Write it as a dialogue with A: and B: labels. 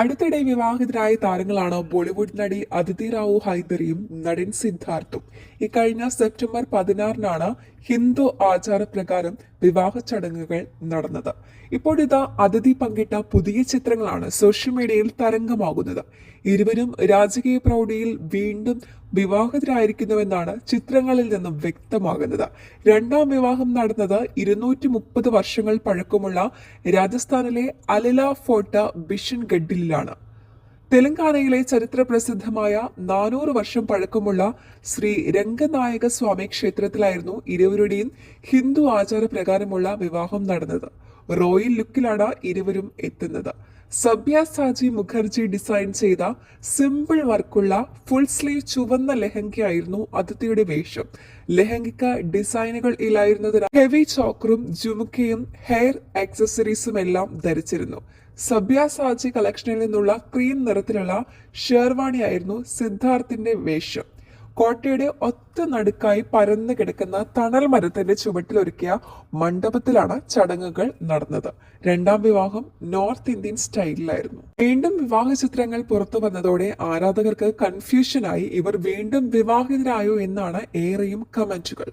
A: അടുത്തിടെ വിവാഹിതരായ താരങ്ങളാണ് ബോളിവുഡ് നടി അതിഥി റാവു ഹൈദറിയും നടൻ സിദ്ധാർത്ഥും. ഇക്കഴിഞ്ഞ സെപ്റ്റംബർ പതിനാറിനാണ് ഹിന്ദു ആചാരപ്രകാരം വിവാഹ ചടങ്ങുകൾ നടന്നത്. ഇപ്പോഴിതാ അതിഥി പങ്കിട്ട പുതിയ ചിത്രങ്ങളാണ് സോഷ്യൽ മീഡിയയിൽ തരംഗമാകുന്നത്. ഇരുവരും രാജകീയ പ്രൗഢിയിൽ വീണ്ടും വിവാഹിതരായിരിക്കുന്നുവെന്നാണ് ചിത്രങ്ങളിൽ നിന്നും വ്യക്തമാകുന്നത്. രണ്ടാം വിവാഹം നടന്നത് ഇരുന്നൂറ്റി മുപ്പത് വർഷങ്ങൾ പഴക്കമുള്ള രാജസ്ഥാനിലെ അലല ബിഷൻ ബിഷൻഗഡിലാണ്. തെലങ്കാനയിലെ ചരിത്ര പ്രസിദ്ധമായ നാനൂറ് വർഷം പഴക്കമുള്ള ശ്രീ രംഗനായക സ്വാമി ക്ഷേത്രത്തിലായിരുന്നു ഇരുവരുടെയും ഹിന്ദു ആചാരപ്രകാരമുള്ള വിവാഹം നടന്നത്. റോയൽ ലുക്കിലാണ് ഇരുവരും എത്തുന്നത്. സബ്യ സാജി മുഖർജി ഡിസൈൻ ചെയ്ത സിമ്പിൾ വർക്കുള്ള ഫുൾ സ്ലീവ് ചുവന്ന ലെഹങ്കയായിരുന്നു അതിഥിയുടെ വേഷം. ലെഹങ്കയ്ക്ക് ഡിസൈനുകൾ ഇല്ലായിരുന്നതിനാൽ ഹെവി ചോക്കറും ജുമുക്കയും ഹെയർ ആക്സസറീസും എല്ലാം ധരിച്ചിരുന്നു. സബ്യ സാജി കളക്ഷനിൽ നിന്നുള്ള ക്രീം നിറത്തിലുള്ള ഷേർവാണിയായിരുന്നു സിദ്ധാർത്ഥിന്റെ വേഷം. കോട്ടയുടെ ഒത്ത നടുക്കായി പരന്നു കിടക്കുന്ന തണൽ മരത്തിന്റെ ചുവട്ടിലൊരുക്കിയ മണ്ഡപത്തിലാണ് ചടങ്ങുകൾ നടന്നത്. രണ്ടാം വിവാഹം നോർത്ത് ഇന്ത്യൻ സ്റ്റൈലിലായിരുന്നു. വീണ്ടും വിവാഹ ചിത്രങ്ങൾ പുറത്തു വന്നതോടെ ആരാധകർക്ക് കൺഫ്യൂഷനായി ഇവർ വീണ്ടും വിവാഹിതരായോ എന്നാണ് ഏറെയും കമന്റുകൾ.